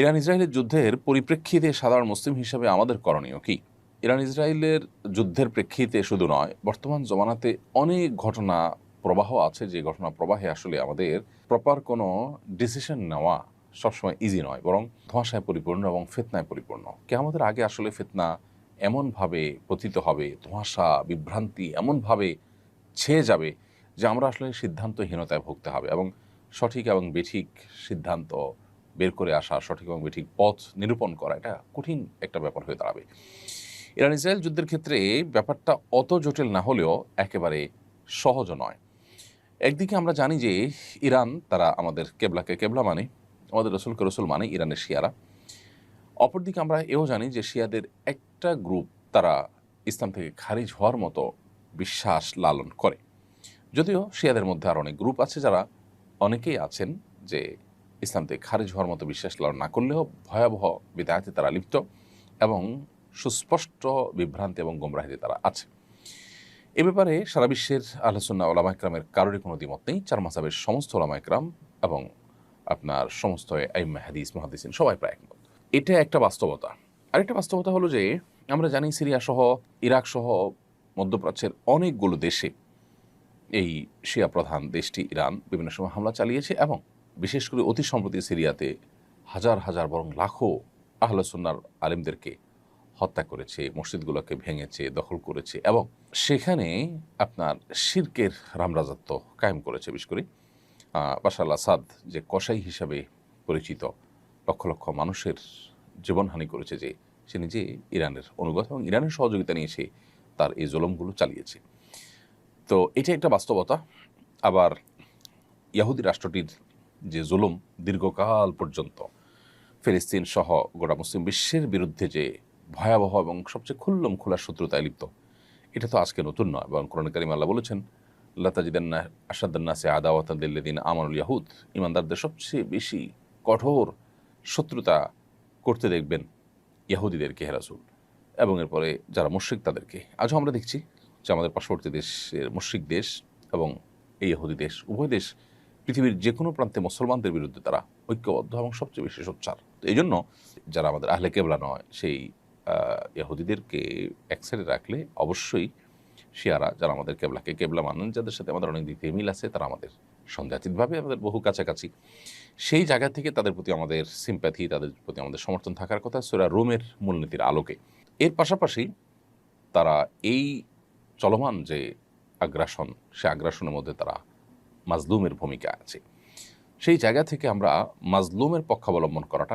Iran ইসরায়েলের যুদ্ধের পরিপ্রেক্ষিতে সাধারণ মুসলিম হিসাবে আমাদের করণীয় কি? ইরান ইসরায়েলের যুদ্ধের প্রেক্ষিতে শুধু নয়, বর্তমান জমানাতে অনেক ঘটনা প্রবাহ আছে, যে ঘটনা প্রবাহে আসলে আমাদের প্রপার কোনো ডিসিশন নেওয়া সবসময় ইজি নয়, বরং ধোঁয়াশায় পরিপূর্ণ এবং ফেতনায় পরিপূর্ণ। কে আমাদের আগে আসলে ফেতনা এমনভাবে পতিত হবে, ধোঁয়াশা, বিভ্রান্তি এমনভাবে ছেয়ে যাবে যে আমরা আসলে সিদ্ধান্তহীনতায় ভুগতে হবে এবং সঠিক এবং বেঠিক সিদ্ধান্ত বের করে আসা সঠিক এবং বেঠিক পথ নিরূপণ করা, এটা কঠিন একটা ব্যাপার হয়ে দাঁড়াবে। ইরান ইসরায়েল যুদ্ধের ক্ষেত্রে ব্যাপারটা অত জটিল না হলেও একেবারে সহজ নয়। একদিকে আমরা জানি যে ইরান, তারা আমাদের কেবলাকে কেবলা মানে আমাদের রসুলকে রসুল মানে ইরানের শিয়ারা। অপরদিকে আমরা এও জানি যে শিয়াদের একটা গ্রুপ তারা ইসলাম থেকে খারিজ হওয়ার মতো বিশ্বাস লালন করে। যদিও শিয়াদের মধ্যে আর অনেক গ্রুপ আছে যারা অনেকেই আছেন যে ইসলাম থেকে খারিজ হওয়ার মতো বিশ্বাস লালন না করলেও ভয়াবহ বিদায়তে তারা লিপ্ত এবং সুস্পষ্ট বিভ্রান্তি এবং গোমরাহিতে তারা আছে। এ ব্যাপারে সারা বিশ্বের আলোচনা ওলামা ইকরামের কারোরই কোনো দ্বিমত নেই। চার মাসাবের সমস্ত ওলামা ইকরাম এবং আপনার সমস্ত আইম্মা, হাদিস মহাদিসিন সবাই প্রায় একমত। এটা একটা বাস্তবতা। আরেকটা বাস্তবতা হলো যে আমরা জানি সিরিয়া সহ ইরাক সহ মধ্যপ্রাচ্যের অনেকগুলো দেশে এই শিয়া প্রধান দেশটি ইরান বিভিন্ন সময় হামলা চালিয়েছে এবং বিশেষ করে অতি সম্প্রতি সিরিয়াতে হাজার হাজার বরং লাখো আহলসুন্নার আলিমদেরকে হত্যা করেছে, মসজিদগুলোকে ভেঙেছে, দখল করেছে এবং সেখানে আপনার শির্কের রামরাজত্ব কায়েম করেছে বিশেষ করে। বাশার আল আসাদ যে কসাই হিসাবে পরিচিত লক্ষ লক্ষ মানুষের জীবনহানি করেছে যে সে নিজে ইরানের অনুগত এবং ইরানের সহযোগিতা নিয়ে সে তার এই জুলমগুলো চালিয়েছে। তো এটা একটা বাস্তবতা। আবার ইয়াহুদি রাষ্ট্রটির যে জুলুম দীর্ঘকাল পর্যন্ত। ফিলিস্তিন সহ গোটা মুসলিম বিশ্বের বিরুদ্ধে যে ভয়াবহ এবং সবচেয়ে খুল্লম খোলার শত্রুতায় লিপ্ত, এটা তো আজকে নতুন নয় এবং কোরআন কারিম আল্লাহ বলেছেন লতাজিদান্না আসাদান্নাসে আদাওয়াতাদিন আমানুল ইয়াহুদ ইমানদারদের সবচেয়ে বেশি কঠোর শত্রুতা করতে দেখবেন ইয়াহুদিদেরকে হেরাসুল এবং এরপরে যারা মুশ্রিক, তাদেরকে। আজও আমরা দেখছি যে আমাদের পার্শ্ববর্তী দেশের মুশ্রিক দেশ এবং এই ইহুদি দেশ, উভয় দেশ পৃথিবীর যে কোনো প্রান্তে মুসলমানদের বিরুদ্ধে তারা ঐক্যবদ্ধ এবং সবচেয়ে বেশি সোচ্চার। তো এই জন্য যারা আমাদের আহলে কেবলা নয়, সেই ইহুদিদেরকে এক সাইডে রাখলে অবশ্যই শিয়ারা যারা আমাদের কেবলাকে কেবলা মানেন, যাদের সাথে আমাদের অনেক থেকে মিল আছে, তারা আমাদের সন্দেহাতীতভাবে আমাদের বহু কাছাকাছি। সেই জায়গা থেকে তাদের প্রতি আমাদের সিম্প্যাথি তাদের প্রতি আমাদের সমর্থন থাকার কথা সেরা রোমের মূলনীতির আলোকে। এর পাশাপাশি তারা এই চলমান যে আগ্রাসন, সে আগ্রাসনের মধ্যে তারা মাজলুমের ভূমিকা আছে। সেই জায়গা থেকে আমরা মাজলুমের পক্ষাবলম্বন করাটা